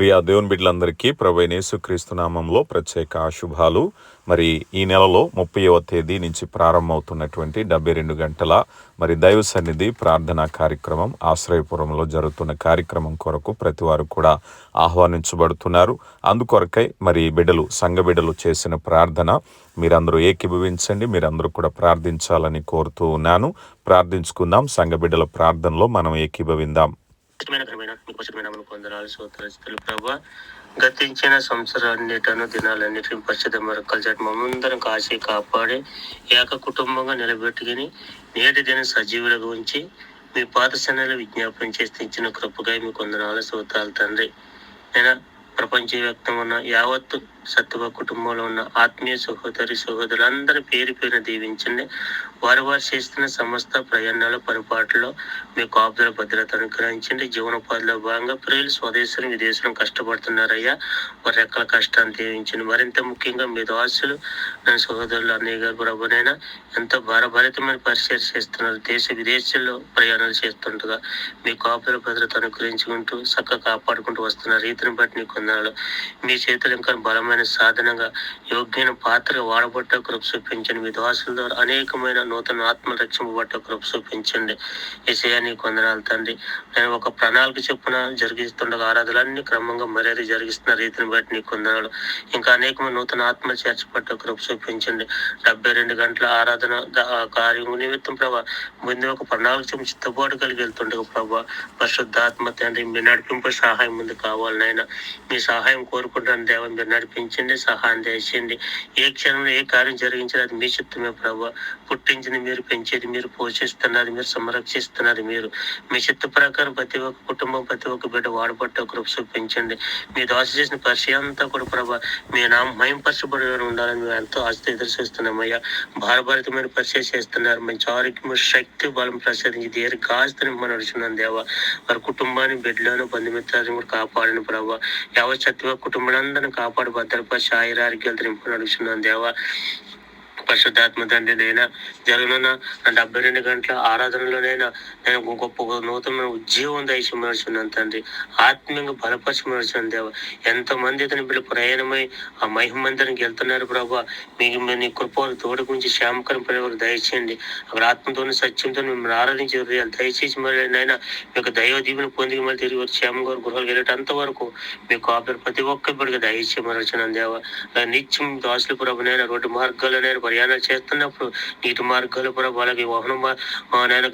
ప్రియా దేవుని బిడ్డలందరికీ ప్రభు యేసుక్రీస్తు నామంలో ప్రత్యేక శుభాలు మరి ఈ నెలలో ముప్పైవ తేదీ నుంచి ప్రారంభమవుతున్నటువంటి డెబ్బై రెండు గంటల మరి దైవ సన్నిధి ప్రార్థనా కార్యక్రమం ఆశ్రయపురంలో జరుగుతున్న కార్యక్రమం కొరకు ప్రతి వారు కూడా ఆహ్వానించబడుతున్నారు. అందుకొరకై మరి బిడ్డలు సంఘ బిడ్డలు చేసిన ప్రార్థన మీరందరూ ఏకీభవించండి మీరందరూ కూడా ప్రార్థించాలని కోరుతూ ఉన్నాను. ప్రార్థించుకుందాం సంఘ బిడ్డల ప్రార్థనలో మనం ఏకీభవిందాం. ఇష్టమైన ఘనమైన మీకు వచనమైన నామమున కొందనాలు స్తోత్రస్తులు ప్రభా. గతించిన సంవత్సరాన్నిటను దినాలన్నిటిని పరిశుద్ధ మరొకలు జట్ మమ్మందరం కాచి కాపాడి ఏక కుటుంబంగా నిలబెట్టుకుని నేటి దిన సజీవులుగా ఉంచి మీ పాత సన్నలు విజ్ఞాపనం చేసి ఇచ్చిన కృపగా మీ కొందనాలు సోతాలు తండ్రి. నేను ప్రపంచవ్యాప్తం ఉన్న యావత్తు సత్వ కుటుంబంలో ఉన్న ఆత్మీయ సహోదరి సహోదరులందరి పేరు పేరున దీవించండి. వారు వారు చేస్తున్న సమస్త ప్రయాణాల పొరపాటులో మీ కాపుదల భద్రత అనుగ్రహించండి. జీవనోపాధిలో భాగంగా ప్రియులు స్వదేశం విదేశం కష్టపడుతున్నారయ్యా. వారి రెక్కల కష్టాన్ని దీవించండి. మరింత ముఖ్యంగా మీ దాసులు నా సహోదరులు అన్నయ్య ప్రభునైనా ఎంతో భారభరితమైన పరిచయం చేస్తున్నారు. దేశ విదేశాల్లో ప్రయాణాలు చేస్తుండగా మీ కాపుదల భద్రత అనుగ్రహించుకుంటూ చక్కగా కాపాడుకుంటూ వస్తున్న రీతిని బట్టి నీకు మీ చేతులు ఇంకా బలమైన సాధనంగా యోగ్యమైన పాత్ర వాడబట్ట కృప చూపించండి. మీ దాసుల ద్వారా అనేకమైన నూతన ఆత్మ రక్షింపబట్ట కృప చూపించండి. విషయాన్ని కొందనాలు తండ్రి. నేను ఒక ప్రణాళిక చొప్పున జరిగిస్తుండగా ఆరాధనలన్నీ క్రమంగా మర్యాద జరిగిస్తున్న రీతిని బట్టి నీకు కొందనాలు ఇంకా అనేకమైన నూతన ఆత్మ చేర్చబట్ట కృప చూపించండి. డెబ్బై రెండు గంటల ఆరాధన ద- కార్యం నిమిత్తం ప్రభా ముందు ఒక ప్రణాళిక చొప్పున చిత్తపాటు కలిగి వెళ్తుండగా ప్రభా పరిశుద్ధాత్మ తండ్రి మీ నడిపింపు సహాయం ముందు నాయన మీ సహాయం కోరుకుంటాను దేవ మీరు నడిపించండి సహాయం చేసింది. ఏ క్షణంలో ఏ కార్యం జరిగించాలి అది మీ చిత్తమే ప్రభా. పుట్టించింది మీరు పెంచేది మీరు పోషిస్తున్నారు మీరు సంరక్షిస్తున్నారు మీరు. మీ చిత్త ప్రకారం ప్రతి ఒక్క కుటుంబం ప్రతి ఒక్క బిడ్డ వాడబట్ట కృప చూపించండి మీ దోశ చేసిన పరిచయం అంతా కూడా ప్రభా మీ నామ మయంపరచబడి ఉండాలని మేము ఎంతో ఆస్తి ఎదురు చూస్తున్నామయ్యా. భారభరితమైన పరిచయం చేస్తున్నారు. మంచి ఆరోగ్యం శక్తి బలం ప్రసాదించి దీర్ఘాస్తిని మనం నడుచున్నాం దేవా. వారి కుటుంబాన్ని బిడ్డలను బంధుమిత్రాలను కూడా కాపాడిన ప్రభావ యావ సత్వ కుటుంబాలందరినీ కాపాడు భద్రపరిచి ఆయురారోగ్యాలు నింపు నడుచున్నాం దేవా పరిశుద్ధాత్మ తండ్రి నైనా జరగనున్న డెబ్బై రెండు గంటల ఆరాధనలోనైనా నేను గొప్ప నూతన ఉద్యోగం దయచేమడుచున్నాను తండ్రి. ఆత్మీయంగా బలపరచమడుచున్నాను దేవ. ఎంతో మంది ఇతని బిడ్డ ప్రయాణమై ఆ మహిమందరికి వెళ్తున్నారు ప్రభా. మీకు మీ నీ తోడు గురించి శ్యామకరం పడే దయచేయండి. అక్కడ ఆత్మతో సత్యంతో మిమ్మల్ని ఆరాధించే హృదయాలు దయచేసి మరి నైనా మీకు దైవ దీవెన పొంది మళ్ళీ తిరిగి వచ్చి శ్యామ గారు గృహాలు వెళ్ళేటంత వరకు మీకు ఆపేరు ప్రతి ఒక్క బిడ్డగా దయచేయమరచున్నాను దేవ. నిత్యం దాసులు ప్రభునైనా రోడ్డు మార్గాలనైనా ప్రయాణం చేస్తున్నప్పుడు నీటి మార్గాలు ప్రభు అలాగే వాహన మార్-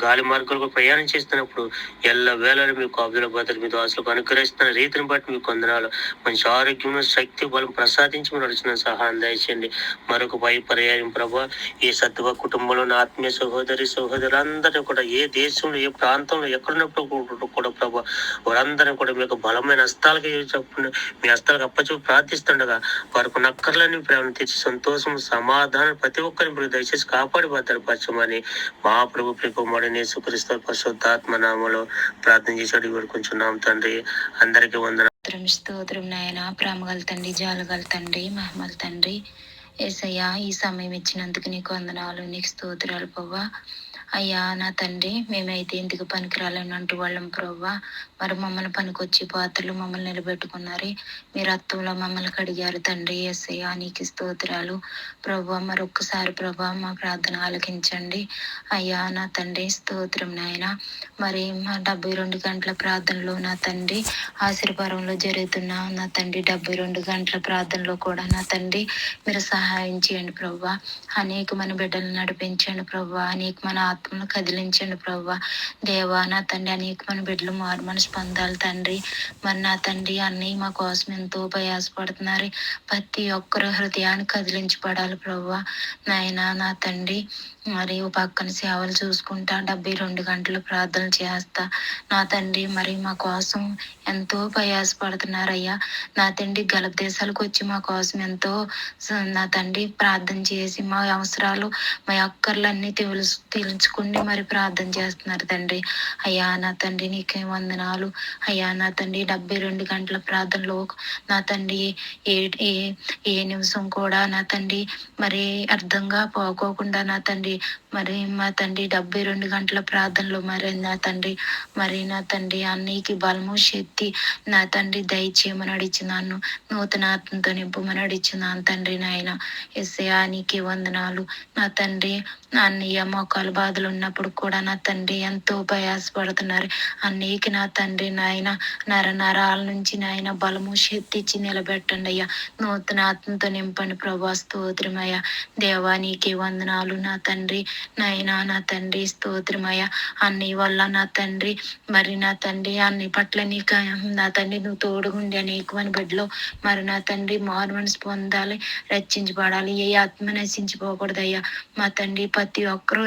గాలి మార్గాలకు ప్రయాణం చేస్తున్నప్పుడు ఎల్ల వేళలు మీ కాపుదల భద్రత మీ దాసులకు అనుగ్రహిస్తున్న రీతిని బట్టి మీకు కొందనాలు మంచి ఆరోగ్యం శక్తి బలం ప్రసాదించి నడిచిన సహాయం దయచేయండి. మరొక పై పర్యాయం ప్రభా ఈ సత్వ కుటుంబంలో ఆత్మీయ సహోదరి సహోదరులందరూ కూడా ఏ దేశంలో ఏ ప్రాంతంలో ఎక్కడున్నప్పుడు కూడా- ప్రభా వారందరినీ కూడా మీకు బలమైన హస్తాలకి చెప్పండి మీ హస్తాలకు అప్పచెప్పి ప్రార్థిస్తుండగా వారికి నక్కర్లని ప్రేమ తెచ్చి సంతోషం సమాధానం ప్రతి ఒక్కరిని మీరు దయచేసి కాపాడి భద్రపరచమని మా ప్రభు ప్రికుమారుని సుక్రీస్తు పరిశుద్ధాత్మ నామలో ప్రార్థన చేసి వేడుకుంటున్నాం తండ్రి. అందరికీ వందన స్తోత్రం స్తోత్రం నాయన. ప్రేమగల తండ్రి జాలగల తండ్రి మహమల తండ్రి. ఏసయ్యా ఈ సమయం ఇచ్చినందుకు నీకు వందనాలు నీకు స్తోత్రాలు పవ్వా అయ్యా నా తండ్రి మేమైతే ఎందుకు పనికిరాలని అంటూ వాళ్ళం ప్రవ్వా. మరి మమ్మల్ని పనికొచ్చి పాత్రలు మమ్మల్ని నిలబెట్టుకున్నారు. మీరు అత్తంలో మమ్మల్ని కడిగారు తండ్రి ఏసయ్యా. నీకు స్తోత్రాలు. ప్రభా మరొక్కసారి ప్రభా మా ప్రార్థన ఆలకించండి. అయ్యా నా తండ్రి స్తోత్రం నాయన. మరి మా డెబ్బై రెండు గంటల ప్రార్థనలో నా తండ్రి ఆశీర్వాదంలో జరుగుతున్న నా తండ్రి డెబ్బై రెండు గంటల ప్రార్థనలో కూడా నా తండ్రి మీరు సహాయం చేయండి ప్రభా అనేకమైన బిడ్డలు నడిపించండి ప్రభా అనేకమైన ఆత్మను కదిలించండి ప్రభా దేవా నా తండ్రి అనేకమైన బిడ్డలు మారు మనసు పొందాలి తండ్రి. మరి నా తండ్రి అన్నీ మా కోసం ఎంతో ప్రయాసపడుతున్నారు. ప్రతి ఒక్కరు హృదయాన్ని కదిలించబడాలి ప్రభా నాయన నా తండ్రి మరి పక్కన సేవలు చూసుకుంటా డెబ్బై రెండు గంటలు ప్రార్థన చేస్తా. నా తండ్రి మరి మా కోసం ఎంతో ప్రయాసపడుతున్నారయ్యా. నా తండ్రి గల దేశాలకు వచ్చి మా కోసం ఎంతో నా తండ్రి ప్రార్థన చేసి మా అవసరాలు మా అక్కర్లన్నీ తెలుసు తెలుసుకుని మరి ప్రార్థన చేస్తున్నారు తండ్రి. అయ్యా నా తండ్రి నీకే వందనాలు. అయ్యా నా తండ్రి డెబ్బై రెండు గంటల ప్రార్థనలో నా తండ్రి ఏ ఏ ఏ నిమిషం కూడా నా తండ్రి మరి అర్థంగా పోకోకుండా నా తండ్రి మరి మా తండ్రి డెబ్బై రెండు గంటల ప్రార్థనలో మరి నా తండ్రి మరి నా తండ్రి అన్నయ్యకి బలము శక్తి నా తండ్రి దయచేయమని అడిచినాను. నూతనాత్మతో నింపమని అడిచినాను తండ్రి నాయన. ఎస్ఐ నీకే వందనాలు. నా తండ్రి నా అన్నయ్య మోకాలు బాధలు ఉన్నప్పుడు కూడా నా తండ్రి ఎంతో ప్రయాసపడుతున్నారు అన్నయ్యకి నా తండ్రి నాయన నర నరాల నుంచి నాయన బలము శక్తి ఇచ్చి నిలబెట్టండి అయ్యా. నూతన ఆత్మతో నింపండి ప్రభా స్తోత్రమయ్య దేవా నీకే వందనాలు. నా తండ్రి నాయన నా తండ్రి స్తోత్రమయ్య అన్ని వల్ల నా తండ్రి మరి నా తండ్రి అన్ని పట్ల నీకు నా తండ్రి నువ్వు తోడుగుండి అనేకమైన బిడ్డలో మరి నా తండ్రి మారు మనసు పొందాలి రక్షించబడాలి. ఏ ఆత్మ నశించిపోకూడదయ్యా మా తండ్రి ప్రతి ఒక్కరూ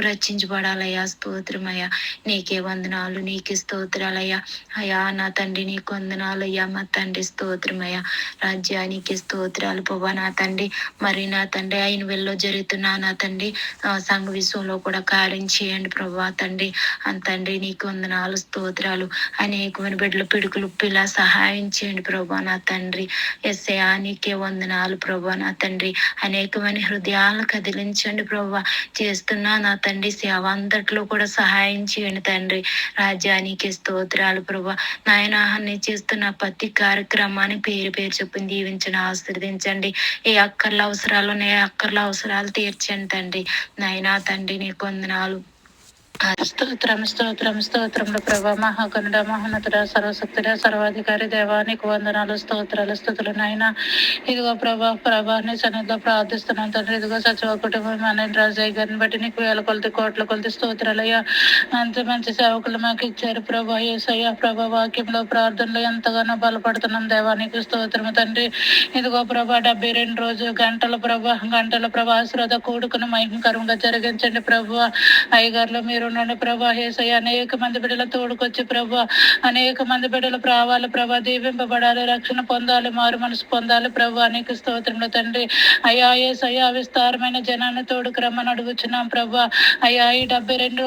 రక్షించబడాలయ్యా స్తోత్రమయ్యా. నీకే వందనాలు నీకే స్తోత్రాలయ్యా. అయ్యా నా తండ్రి నీకు వందనాలు అయ్యా మా తండ్రి స్తోత్రమయ్యా. రాజ్యానికి స్తోత్రాలు పోవా నా తండ్రి. మరి నా తండ్రి ఆయన వెళ్ళో జరుగుతున్న నా తండ్రి సంఘ విశ్వంలో కూడా కార్యం చేయండి ప్రభా తండ్రి. ఆ తండ్రి నీకు వందనాలు స్తోత్రాలు అనేకమైన బిడ్డలు పిడుకులు పిలా సహాయం చేయండి ప్రభా నా తండ్రి. ఎస్ఐ నీకే వందనాలు ప్రభా నా తండ్రి. అనేకమైన హృదయాలను కదిలించండి ప్రభా. చేస్తున్న నా తండ్రి సేవ అంతట్లో కూడా సహాయం చేయండి తండ్రి. రాజ్యానికి స్తోత్రాలు ప్రభా. నాయన అన్ని చేస్తున్న ప్రతి కార్యక్రమాన్ని పేరు పేరు చొప్పున దీవించండి ఆశీర్వదించండి. ఏ అక్కర్ల అవసరాలు ఏ అక్కర్ల అవసరాలు తీర్చండి తండ్రి. నాయనా తండ్రి నీకు వందనాలు. స్తోత్రం స్తోత్రం స్తోత్రములు ప్రభా. మహాగణుడ మహోన్నతుడ సర్వశక్తుడ సర్వాధికారి దేవానికి వందనాలు స్తోత్రాలు స్థుతులు నాయన. ఇదిగో ప్రభా ప్రభా నీ సన్నిధిలో ప్రార్థిస్తున్నాను తండ్రి. ఇదిగో సచివ కుటుంబం మన రాజయ్య గారిని బట్టి నీకు వేల కొలది కోట్ల కొలది స్తోత్రాలయ్యా అంత మంచి సేవకులు మాకు ఇచ్చారు ప్రభా ఏసయ్య ప్రభా వాక్యంలో ప్రార్థనలో ఎంతగానో బలపడుతున్నాం దేవానికి స్తోత్రము తండ్రి. ఇదిగో ప్రభా డెబ్బై రెండు రోజు గంటల ప్రభా గంటల ప్రభా ఆశ్రద కూడుకుని మహిమకరంగా జరిగించండి ప్రభా. అయ్యగారులో మీరు ఉండండి ప్రభా. ఏసయ్య అనేక మంది బిడ్డల తోడుకొచ్చి ప్రభా. అనేక మంది బిడ్డలు రావాలి ప్రభా. దీవింపబడాలి రక్షణ పొందాలి మారు మనసు పొందాలి ప్రభా. అనేక స్తోత్రంలో తండ్రి. అయ్యా ఏసయ్య విస్తారమైన జనాన్ని తోడుకు రమ్మని అడుగుచున్నాం ప్రభా. అయ్యా ఈ డెబ్బై రెండు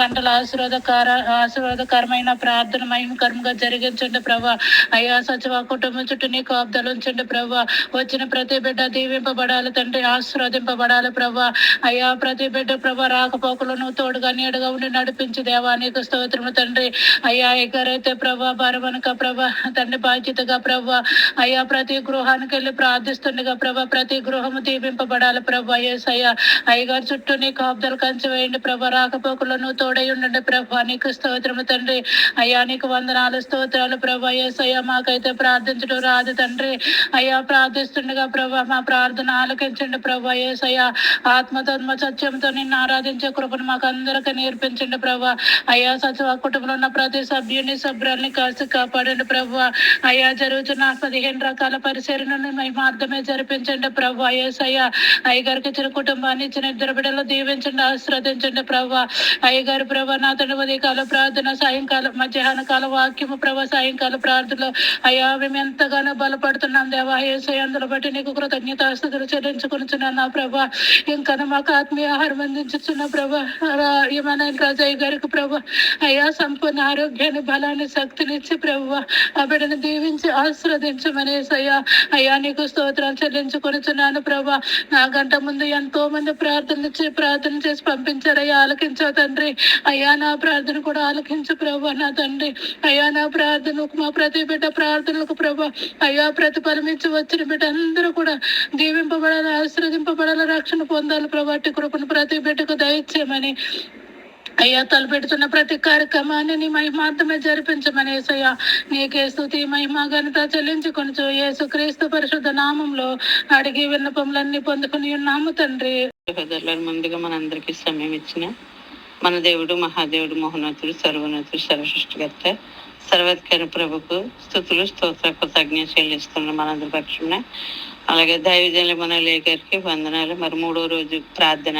గంటల ఆశీర్వాదకార ఆశీర్వాదకరమైన ప్రార్థన మహిమకరంగా జరిగించండి ప్రభా. అయ్యా సచివ కుటుంబం చుట్టూ నీకు అబ్దాలు ఉంచండి ప్రభా. వచ్చిన ప్రతి బిడ్డ దీవింపబడాలి తండ్రి. ఆశీర్వదింపబడాలి ప్రభా. అయ్యా ప్రతి బిడ్డ ప్రభా రాకపోకలు నువ్వు తోడుగా నీడగా ఉండి నడిపించి దేవా నీకు స్తోత్రము తండ్రి. అయ్యా ఎక్కడైతే ప్రభా భారవనక ప్రభా తండ్రి బాధ్యతగా ప్రభా. అయ్యా ప్రతి గృహానికి వెళ్ళి ప్రార్థిస్తుండగా ప్రభా ప్రతి గృహము దీపింపబడాలి ప్రభా ఎస్ అయ్యా అయ్యగారు చుట్టూ నీకు అబ్దలు కంచి వేయండి ప్రభా రాకపోకలో నువ్వు తోడై ఉండండి ప్రభా నీకు స్తోత్రము తండ్రి. అయ్యా నీకు వందనాలు స్తోత్రాలు ప్రభా ఎస్ అయ్యా మాకైతే ప్రార్థించడం రాదు తండ్రి. అయ్యా ప్రార్థిస్తుండగా ప్రభా మా ప్రార్థన ఆలకించండి ప్రభా ఎస్ అయ్యా ఆత్మతత్మ సత్యంతో నిన్ను ఆరాధించే కృపను మాకు అందరికీ నేర్పించండి ప్రభా. అయ్యా సచివ కుటుంబంలో ఉన్న ప్రతి సభ్యుని సభ్యుల్ని కాసి కాపాడండి ప్రభా. అయ్యా జరుగుతున్న పదిహేను రకాల పరిశీలనను మహిమార్థమే జరిపించండి ప్రభా. ఎస్ అయ్యా అయ్యగారికి ఇచ్చిన కుటుంబాన్ని ఇచ్చిన ఇద్దరు బిడ్డలు దీవించండి ఆశ్రదించండి ప్రభా. అయ్యగారు ప్రభా నా తండ్రి ఉదయకాల ప్రార్థన సాయంకాలం మధ్యాహ్న కాల వాక్యము ప్రభా సాయంకాల ప్రార్థనలో. అయ్యా మేము ఎంతగానో బలపడుతున్నాం దేవా. ఏసై అందులో బట్టి నీకు కృతజ్ఞతాస్తుతులు చెల్లించుకుంటున్నాను నా ప్రభా. ఇంకా మాకు ఆత్మీయ ఆహారం అందించుతున్న ప్రభా. భార్యమైన రాజయ్య గారికి ప్రభా అయ్యా సంపూర్ణ ఆరోగ్యాన్ని బలాన్ని శక్తినిచ్చి ప్రభు ఆ బిడ్డను దీవించి ఆశీర్వదించమని అయ్యా అయ్యా నీకు స్తోత్రాలు చెల్లించుకొనిచున్నాను ప్రభా. నా గంట ముందు ఎంతో మంది ప్రార్థన ప్రార్థన చేసి పంపించారయ్యా ఆలకించావు తండ్రి. అయ్యా నా ప్రార్థన కూడా ఆలకించు ప్రభా నా తండ్రి. అయ్యా నా ప్రార్థనకు మా ప్రతి బిడ్డ ప్రార్థనలకు ప్రభా. అయ్యా ప్రతిఫలం ఇచ్చి వచ్చిన బిడ్డ అందరూ కూడా దీవింపబడాలి ఆశీర్వదింపబడాలి రక్షణ పొందాలి ప్రభాటి కృపను ప్రతి బిడ్డకు దయచేయమని అయ్యా తలపెడుతున్న ప్రతి కార్యక్రమాన్ని నీ మహిమార్థమే జరిపించమని ఏసయ్యా. నీకే స్థుతి మహిమ ఘనత చెల్లించుకొనుచు యేసు క్రీస్తు పరిశుద్ధ నామంలో అడిగి విన్నపములన్నీ పొందుకుని ఉన్నాము తండ్రి. ముందుగా మనందరికీ సమయం ఇచ్చిన మన దేవుడు మహాదేవుడు మహోన్నతుడు సర్వోన్నతుడు సర్వసృష్టికర్త సర్వత్కర ప్రభుకు స్థుతులు స్తోత్ర కృతజ్ఞ చెల్లిస్తున్న మనందరి పక్షున అలాగే దైవజనుల మన లేఖరికి వందనాలు. మరి మూడో రోజు ప్రార్థన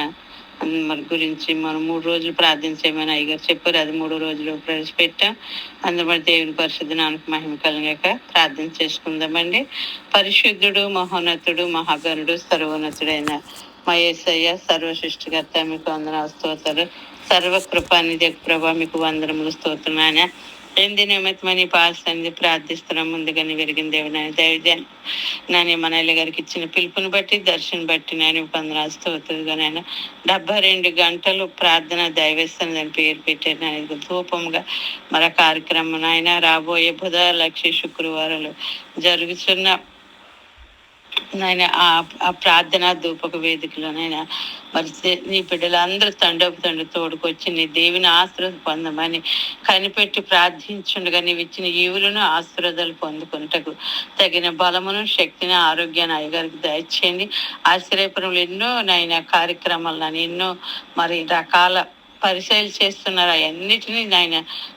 మరి గురించి మనం మూడు రోజులు ప్రార్థన చేయమని అయ్యగారు చెప్పారు. అది మూడు రోజులు ప్రవేశపెట్టాం. అందులో దేవుని పరిశుద్ధ నామకు మహిమ కలిగాక ప్రార్థన చేసుకుందామండి. పరిశుద్ధుడు మహోన్నతుడు మహాగరుడు సర్వోన్నతుడైన మా యేసయ్య సర్వ సృష్టికర్త మీకు వందన స్తోత్రాలు. సర్వ కృపానిధి ప్రభా మీకు వందనములు స్తోత్రం ఆయన ఎందు నిమిత్తమని పాల్సంది ప్రార్థిస్తున్నాం ముందుగా విరిగిన దేవుని దైవజన్ నాని మనల్లి గారికి ఇచ్చిన పిలుపుని బట్టి దర్శనం బట్టి నేను పొందనాలు స్తోత్రుగా నేను డెబ్బై రెండు గంటలు ప్రార్థన దైవేస్తాను అని పేరు పెట్టారు నాయన. ధూపంగా మన కార్యక్రమం నాయన రాబోయే బుధ లక్ష శుక్రవారాలు జరుగుతున్న నాయన ఆ ఆ ప్రార్థన దూపక వేదికలో నాయన మరి నీ బిడ్డలందరూ తండోపు తండ్రి తోడుకొచ్చి నీ దేవుని ఆశీర్వాదం పొందమని కనిపెట్టి ప్రార్థించుండగా నీవు ఇచ్చిన ఈవులను ఆశీర్వాదాలు పొందుకున్నటకు తగిన బలమును శక్తిని ఆరోగ్యాన్ని అయ్యగారికి దయచేయండి. ఆశ్చర్యపురంలో ఎన్నో నాయన కార్యక్రమాలు నాయన ఎన్నో మరి రకాల పరిశీలి చేస్తున్నారు. అవన్నిటినీ నాయన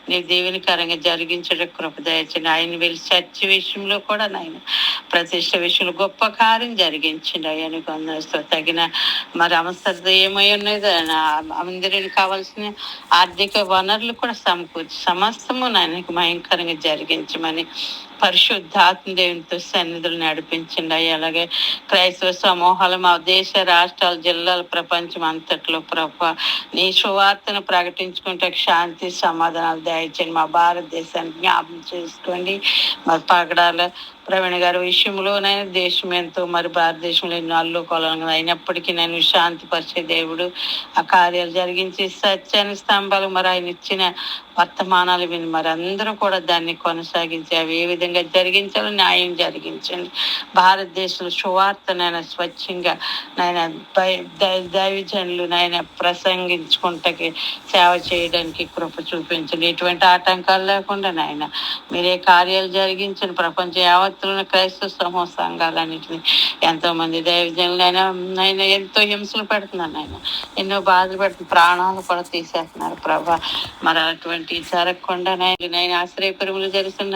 నీ దేవునికరంగా జరిగించడం కృపదయచండి ఆయన వెళ్ళి చర్చి విషయంలో కూడా నాయన ప్రతిష్ట విషయంలో గొప్ప కార్యం జరిగించండి. అయ్యానికి వందనస్తూ తగిన మరి అవసరత ఏమై ఉన్నది? అందరికి కావాల్సిన ఆర్థిక వనరులు కూడా సమకూర్చి సమస్తము నాయనకి భయంకరంగా జరిగించమని పరిశుద్ధాత్మ దేవునితో సన్నిధులు నడిపించండి. అయ్యా అలాగే క్రైస్తవ సమూహాలు మా దేశ రాష్ట్రాలు జిల్లాలు ప్రపంచం అంతట్లో ప్రభ నీ సువార్తను ప్రకటించుకుంటే శాంతి సమాధానాలు దయచేయండి. మా భారతదేశాన్ని జ్ఞాపకం చేసుకోండి. మా పగడాల ప్రవీణ్ గారి విషయంలోనైనా దేశం ఎంతో మరి భారతదేశంలో ఎన్నో అల్లుకోలం అయినప్పటికీ నేను శాంతిపరిచే దేవుడు ఆ కార్యాలు జరిగించి సత్యాన్ని స్తంభాలు మరి ఆయన ఇచ్చిన వర్తమానాలు విని మరి అందరూ కూడా దాన్ని కొనసాగించి అవి ఏ విధంగా జరిగించాలో న్యాయం జరిగించండి. భారతదేశంలో సువార్త సువార్తనైనా స్వచ్ఛంగా నాయన దైవజనులు నాయన ప్రసంగించుకుంటకి సేవ చేయడానికి కృప చూపించండి. ఎటువంటి ఆటంకాలు లేకుండా నాయన మీరే కార్యాలు జరిగించండి. ప్రపంచం యావత్ యావత్తులను క్రైస్తవ సమూహ సంఘాలన్నింటినీ ఎంతో మంది దైవజనులు అయినా ఆయన ఎంతో హింసలు పెడుతున్నాను ఆయన. ఎన్నో బాధలు పెడుతున్నారు. ప్రాణాలు కూడా తీసేస్తున్నారు. ప్రభా మరి అటువంటి జరగకుండా నేను ఆశ్రయపురములు జరుగుతున్న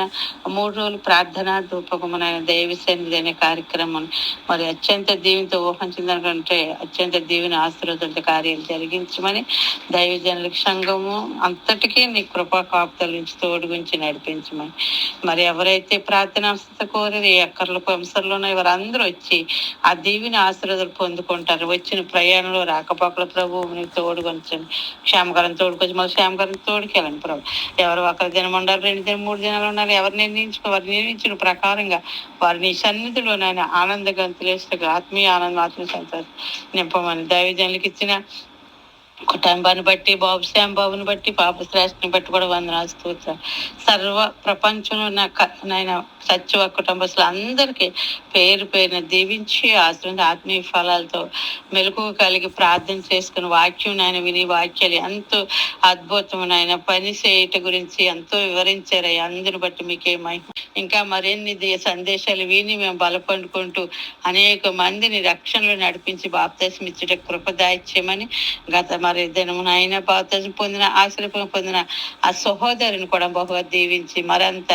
మూడు రోజులు ప్రార్థన ధూపకమునైన దైవ సన్నిధి అనే కార్యక్రమం మరి అత్యంత దీవితో ఊహించిందనుకుంటే అత్యంత దీవిని ఆశీర్వదంతో కార్యాలు జరిగించమని దైవజనుల సంఘము అంతటికీ నీ కృపా కాపుతల నుంచి తోడు గురించి నడిపించమని. మరి ఎవరైతే ప్రార్థన కోరి ఎక్కర్ల అంశాల్లో వారందరూ వచ్చి ఆ దీవిని ఆశీర్వాదాలు పొందుకుంటారు. వచ్చిన ప్రయాణంలో రాకపోకల ప్రభు నీకు తోడు క్షేమకరం తోడుకొచ్చి మళ్ళీ క్షేమకరం తోడుకెళ్ళండి ప్రభు. ఎవరు ఒక దినం ఉండాలి రెండు దినం మూడు దినాలు ఉండాలి ఎవరు నిర్ణయించుకో వారు నిర్ణయించిన ప్రకారంగా వారిని సన్నిధిలో నాయన ఆనంద గంతులేస్తూ ఆత్మీయ ఆనందం ఆత్మ సంతోషం నింపమని దైవజనులకు ఇచ్చిన కుటుంబాన్ని బట్టి బాబు శ్యామ్ బాబుని బట్టి పాప శ్రేష్ఠని బట్టి కూడా వందనాలు స్తోత్రం సర్వ ప్రపంచంలో ఉన్న నాయన సత్యవ కుటుంబస్తులు అందరికీ పేరు పేరున దీవించి ఆశ్రమ ఆత్మీయ ఫలాలతో మెలకు కలిగి ప్రార్థన చేసుకుని వాక్యం నాయన విని వాక్యాలు ఎంతో అద్భుతం నాయన పని చేయట గురించి ఎంతో వివరించారు అయ్యా. బట్టి మీకేమై ఇంకా మరిన్ని సందేశాలు విని మేము బలపడుకుంటూ అనేక మందిని రక్షణలో నడిపించి బాప్తేశం ఇచ్చేట కృప దాయిచ్యమని గత మరి దినమున ఆయన బాప్తీసం పొందిన ఆశ్రయం పొందిన ఆ సహోదరుని కూడా బహుగా దీవించి మరంత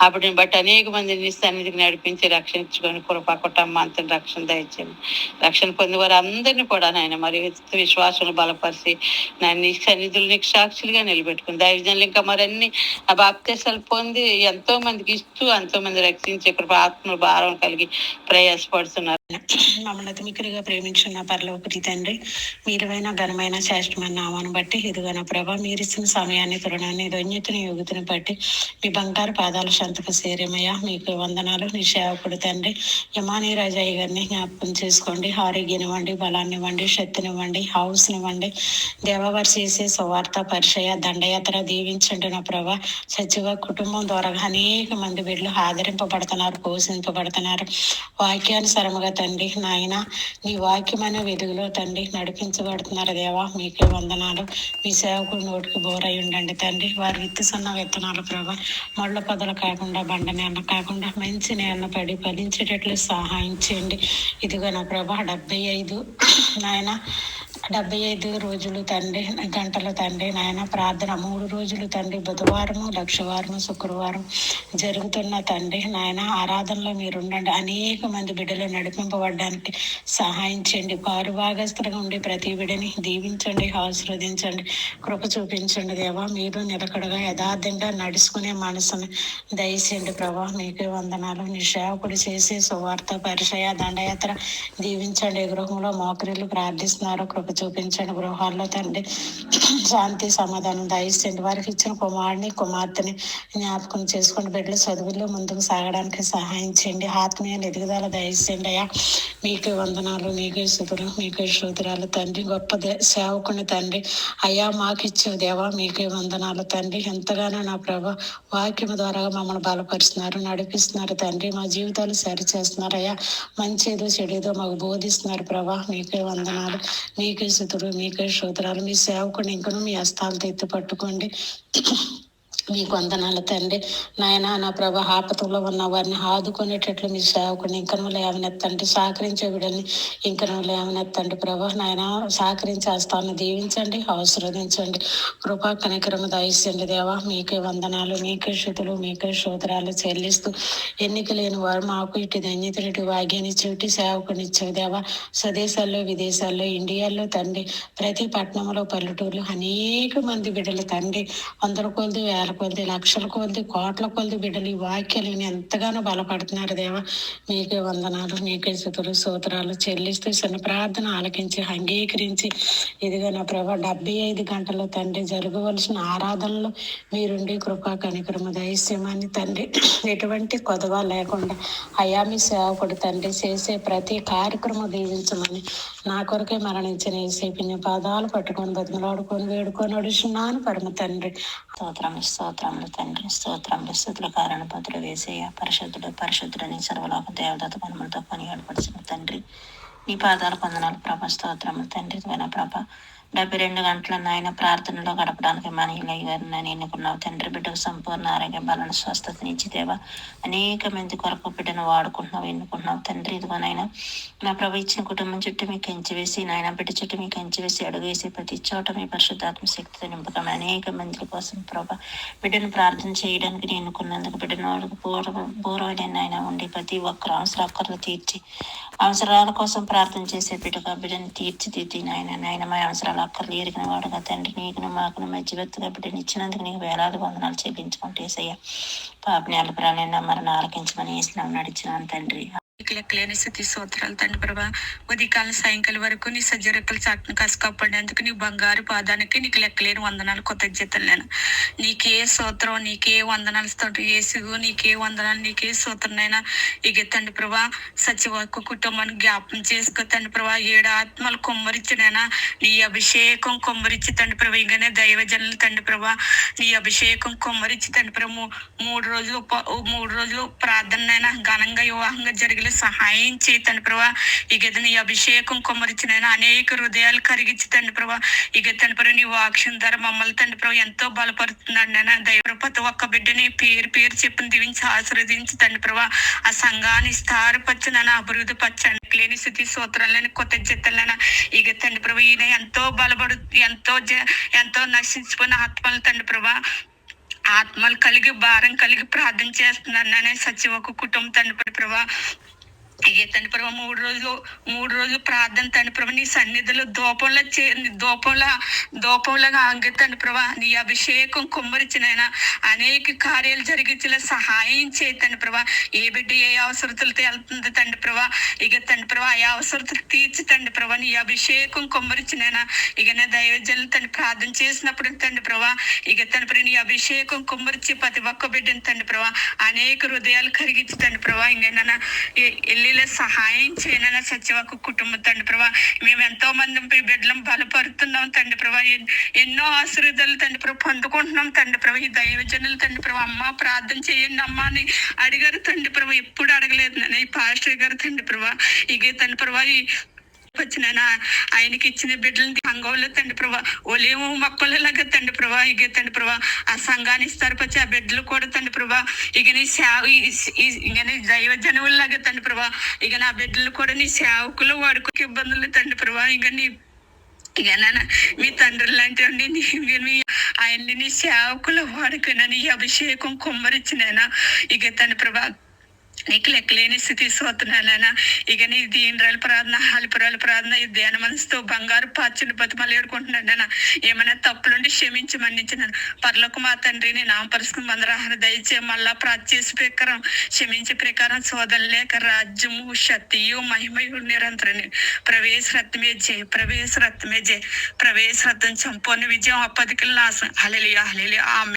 అప్పటిని బట్టి అనేక మందిని సన్నిధికి నడిపించి రక్షించుకొని కృప కుటుంబం రక్షణ దయచేయండి రక్షణ పొంది వారు అందరినీ కూడా నాయన మరి విశ్వాసం బలపరిచి నన్ను నీ సన్నిధులు నీకు సాక్షులుగా నిలబెట్టుకుని దైవజనులు ఇంకా మరన్ని ఆ బాప్తీసాలు పొంది ఎంతో మందికి ఇస్తూ ఎంతో మంది రక్షించే కృప ఆత్మ భారం కలిగి ప్రయాసపడుతున్నారు. మమ్మల్ని మిక్కిలిగా ప్రేమించున్న పరలోకటి తండ్రి మీరువైన ఘనమైన శ్రేష్టమైన నామాన్ని బట్టి ఇదిగోన ప్రభ మీరు ఇచ్చిన సమయాన్ని తరుణాన్ని ధన్యతని యోగ్యతని బట్టి మీ బంగారు పాదాలు సంతకు చేరేమయ్యా. మీకు వందనాలు. నీ సేవకుడు తండ్రి యమానీ రాజాయి గారిని జ్ఞాపకం చేసుకోండి. ఆరోగ్యనివ్వండి బలాన్నివ్వండి బలాన్ని ఇవ్వండి శక్తినివ్వండి హౌస్నివ్వండి. దేవవారు చేసే సువార్త పరిచయ దండయాత్ర దీవించండి నా ప్రభ. సచివ కుటుంబం ద్వారా అనేక మంది బిడ్డలు ఆదరింపబడుతున్నారు పోషింపబడుతున్నారు. వాక్యానుసరముగా తండ్రి నాయన నీ వాక్యమైన వెలుగులో తండ్రి నడిపించబడుతున్నారు దేవా. మీకే వందనాలు. మీ సేవకుడు నోటికి బోరై ఉండండి తండ్రి. వారి విత్తుసన్న విత్తనాలు ప్రభా మొళ్ళ పొదలు కాకుండా బండ నేల కాకుండా మంచి నేల పడి ఫలించేటట్లు సహాయం చేయండి. ఇదిగో నా ప్రభా డెబ్బై ఐదు నాయన డెబ్బై ఐదు రోజులు తండ్రి గంటల తండ్రి నాయన ప్రార్థన. మూడు రోజులు తండ్రి బుధవారము లక్షవారము శుక్రవారం జరుగుతున్న తండ్రి నాయన ఆరాధనలో మీరు ఉండండి అనేక మంది బిడ్డలు నడిపింపబడడానికి సహాయం చేయండి. పారు ఉండి ప్రతి బిడ్డని దీవించండి ఆశీర్వదించండి కృప చూపించండి దేవా. మీరు నిలకడగా యథార్థంగా నడుచుకునే మనసును దయచేయండి ప్రభా. మీకే వందనాలు. నీ సేవకుడు చేసే సువార్త పరిచయ దండయాత్ర దీవించండి. గృహంలో మోకరీలు ప్రార్థిస్తున్నారు. కృప చూపించండి గృహాల్లో తండ్రి. శాంతి సమాధానం దయచేయండి. వారికి ఇచ్చిన కుమారుని కుమార్తెని జ్ఞాపకం చేసుకుని బిడ్డలు చదువుల్లో ముందుకు సాగడానికి సహాయం చేయండి. ఆత్మీయ ఎదుగుదల దయచేయండి అయ్యా. మీకే వందనాలు మీకే శుతులు మీకే శూతురాలు తండ్రి. గొప్ప దే- సేవకుని తండ్రి. అయ్యా మాకు ఇచ్చే దేవా మీకే వందనాలు తండ్రి. ఎంతగానో నా ప్రభ వాక్యం ద్వారా మమ్మల్ని బలపరుస్తున్నారు నడిపిస్తున్నారు తండ్రి. మా జీవితాలు సరిచేస్తున్నారు అయ్యా. మంచిదో చెడుదో మాకు బోధిస్తున్నారు ప్రభా. మీకే వందనాలు మీకే శుతులు మీకే శూతురాలు మీ సేవకుని ఇంకను మీ హస్తాలు తెత్తి పట్టుకోండి. మీకు వందనాలు తండ్రి. నాయన నా ప్రభ ఆపతంలో ఉన్న వారిని ఆదుకునేటట్లు మీ సేవకుని ఇంకనూ లేవనెత్తండి. సహకరించే బిడ్డల్ని ఇంకనూ లేవనెత్తండి ప్రభా. నాయన సహకరించే హస్తాలను దీవించండి ఆశీర్వదించండి. కృపా కనికరము దయచండి దేవా. మీకే వందనాలు మీకే శృతులు మీకే శోధరాలు చెల్లిస్తూ ఎన్నిక లేని వారు మాకు ఇటు ధన్యతలు వాగ్యాన్ని చెవిటి సేవకుని ఇచ్చేవి దేవా. స్వదేశాల్లో విదేశాల్లో ఇండియాలో తండ్రి ప్రతి పట్టణంలో పల్లెటూరులో అనేక మంది బిడ్డలు తండ్రి. వందల కొలది వేల కొలది లక్షల కొలది కోట్ల కొలది బిడ్డలు ఈ వాక్యాలు ఎంతగానో బలపడుతున్నారు దేవా. మీకే వందనాలు మీకే స్థుతులు సూత్రాలు చెల్లిస్తూ చిన్న ప్రార్థన ఆలకించి అంగీకరించి. ఇదిగా నా ప్రభా డెబ్బై ఐదు గంటల్లో తండ్రి జరగవలసిన ఆరాధనలో మీరుండి కృపా కనికరమ దైస్యమాన్ని తండ్రి. ఎటువంటి కొదవ లేకుండా అయామి సేవకుడు తండ్రి చేసే ప్రతి కార్యక్రమం దీవించమని నా కొరకే మరణించిన ఏసీపీని పాదాలు పట్టుకొని బతిమలాడుకొని వేడుకొని అడుగుతున్నాను పరమ తండ్రి. స్తోత్రం స్తోత్రములు తండ్రి. స్తోత్రములు. స్థుతుల కారణ పత్రులు వేసేయ పరిశుద్ధుడు పరిశుద్ధుడని సర్వలోక దేవదత్త పనులతో పని ఏర్పడిచిన తండ్రి. నీ పాదాలు కొందనాలు ప్రభ స్తోత్రములు. తండ్రి త్వన ప్రభ డెబ్బై రెండు గంటల నాయన ప్రార్థనలో గడపడానికి మనీలై గారిని ఎన్నుకున్నావు. తండ్రి బిడ్డకు సంపూర్ణ ఆరోగ్య బలను స్వస్థతనిచ్చి దేవా అనేక మంది కొరకు బిడ్డను వాడుకుంటున్నావు ఎన్నుకుంటున్నావు. తండ్రి ఇదిగోనైనా నా ప్రభు ఇచ్చిన కుటుంబం చుట్టూ మీకు ఎంచివేసి నాయన బిడ్డ చుట్టూ మీకు ఎంచివేసి అడుగేసి ప్రతి చోట మీ పరిశుద్ధాత్మ శక్తితో నింపకం అనేక మంది కోసం ప్రభా బిడ్డను ప్రార్థన చేయడానికి నేను ఎన్నుకున్నందుకు బిడ్డను వాళ్ళకు పూర్వ పూర్వలేని ఆయన ఉండి ప్రతి ఒక్కరు అవసర అక్కర్లు తీర్చి అవసరాల కోసం ప్రార్థన చేసే బిడ్డగా బిడ్డను తీర్చిదిద్ది నాయన. నాయన మా అవసరాలు అక్కర్లు ఎరిగిన వాడుగా తండ్రి నీకును మాకును మధ్యవర్తిగా బిడ్డను ఇచ్చినందుకు నీకు వేలాది వందనాలు చెల్లించుకుంటే ఏసయ్య. పాపజ్ఞాలు ప్రాణాన్ని మరణ ఆలకించమని వేసినాం నడిచినాను తండ్రి. లెక్కలేని స్థితి స్తోత్రాలు తండ్రి ప్రభా ఉదయకాలం సాయంకాలం వరకు నీ సజ్జరెక్కలు చాటును కాసు కాపాడేందుకు నీ బంగారు పాదానికి నీకు లెక్కలేని వందనాలు కృతజ్ఞతలు నేను నీకే సూత్రం నీకే వందనాలు స్తోత్రం. ఏసుగు నీకే వందనాలు నీకే సూత్రనైనా ఇక తండ్రి ప్రభా సచివకు కుటుంబాన్ని జ్ఞాపం చేసుకో. తండ్రి ప్రభా ఏడు ఆత్మలు కొమ్మరిచ్చినైనా నీ అభిషేకం కొమ్మరిచ్చి తండ్రి ప్రభా ఇంకనే దైవజనులు తండ్రి ప్రభా. నీ అభిషేకం కొమ్మరిచ్చి తండ్రి ప్రభా మూ- మూడు రోజులు మూడు రోజులు ప్రార్థనైనా ఘనంగా వివాహంగా జరిగిన జరిగే సహాయం చేయి తండ్రి ప్రభా ఇక నీ అభిషేకం కొమ్మరిచ్చినైనా అనేక హృదయాలు కరిగించి తండ్రి ప్రభా. ఇక తండ్రి ప్రభు నీ వాక్షన్ ధర మమ్మల్ని తండ్రి ప్రభు. ఎంతో బలపరుతున్నాడు నాయన. దైవ ప్రతి ఒక్క బిడ్డని పేరు పేరు చెప్పిన దీవించి ఆశీర్వదించి తండ్రి ప్రభా. ఆ సంఘాన్ని స్థారపరచనైనా అభివృద్ధి పరచండి. లేని శుద్ధి సూత్రాలని కొత్త జతలైనా ఇక తండ్రి ప్రభు. ఈయన ఎంతో బలపడు ఎంతో జ- ఎంతో నశించిపోయిన ఆత్మలు తండ్రి ప్రభా. ఆత్మలు కలిగి భారం కలిగి ప్రార్థన చేస్తున్నాను నానే సచి ఒక కుటుంబం తండ్రి ప్రభా. ఏ తండ్రి ప్రభా మూడు రోజులు మూడు రోజులు ప్రార్థన తండ్రి ప్రభా నీ సన్నిధిలో దూపంలో చే దూపంలో దూపంలాగా అంగ తండ్రి ప్రభా నీ అభిషేకం కుమ్మరించిన అనేక కార్యాలు జరిగించేలా సహాయం చేయి తండ్రి ప్రభా ఏ బిడ్డ ఏ అవసరతలతో వెళ్తుంది తండ్రి ప్రభా ఇక తండ్రి ప్రభా ఏ అవసరతలు తీర్చి తండ్రి ప్రభా నీ అభిషేకం కుమ్మరిచినైనా ఇక నా దైవజనులు తండ్రి ప్రార్థన చేసినప్పుడు తండ్రి ప్రభా ఇక తండ్రి నీ అభిషేకం కుమ్మరిచి ప్రతి ఒక్క బిడ్డను తండ్రి ప్రభా అనేక హృదయాలు కరిగించి తండ్రి ప్రభా ఇంకేనా ఎల్లిలో సహాయం చేయనన్న ఒక కుటుంబం తండ్రి ప్రభా. మేము ఎంతో మంది మీ బిడ్డలను బలపరుతున్నాం తండ్రి ప్రభా. ఎన్నో ఆశీర్వాదాలు తండ్రి ప్రభా పొందుకుంటున్నాం తండ్రి ప్రభా. ఈ దైవజనులు తండ్రి ప్రభా అమ్మ ప్రార్థన చేయండి అమ్మ అని అడిగారు తండ్రి ప్రభా. ఎప్పుడు అడగలేదు నేను ఈ పాస్టర్ గారు తండ్రి ప్రభా. ఇక తండ్రి ప్రభా ఈ వచ్చిన ఆయనకి ఇచ్చిన బిడ్డలని సంఘంలో తండ్రి ప్రభా ఒలేము మొక్కలలాగా తండ్రి ప్రభా ఇక తండ్రి ప్రభా ఆ సంఘాన్ని స్థిరపరిచి ఆ బిడ్డలు కూడా తండ్రి ప్రభా ఇక నీ సేవ ఇక నీ దైవ జనవుల్లాగా తండ్రి ప్రభా ఇక నా బిడ్డలు కూడా నీ సేవకులు వాడుకో ఇబ్బందులు తండ్రి ప్రభా ఇక నీ ఇక నాన్న మీ తండ్రి లాంటి వాడిని మీ- ఆయన్ని నీ సేవకులు వాడుకున్నాను నీ అభిషేకం కుమ్మరించినైనా ఇక తండ్రి ప్రభా నీకు లెక్కలేని స్థితి సోతున్నానైనా ఇక నీ దీనరాల ప్రార్థన హలిపురాల ప్రార్థన ఈ ధ్యాన మనసుతో బంగారు పాచులు బతిమలు ఏడుకుంటున్నాను ఏమైనా తప్పులుండి క్షమించి మన్నించినాను పర్లకు మా తండ్రి నేను నామపరుసుకుని మందరాహన దయచే మళ్ళా ప్రాచేసి ప్రకారం క్షమించే ప్రకారం సోదరు లేక రాజ్యము శక్తియు మహిమయు నిరంతరం ప్రవేశ రత్నమే జయ ప్రవేశ రత్నమే జయ. ప్రవేశ రత్నం చంపోని విజయం అప్పటికి నాశనం హలెలియా హలెలియా ఆమె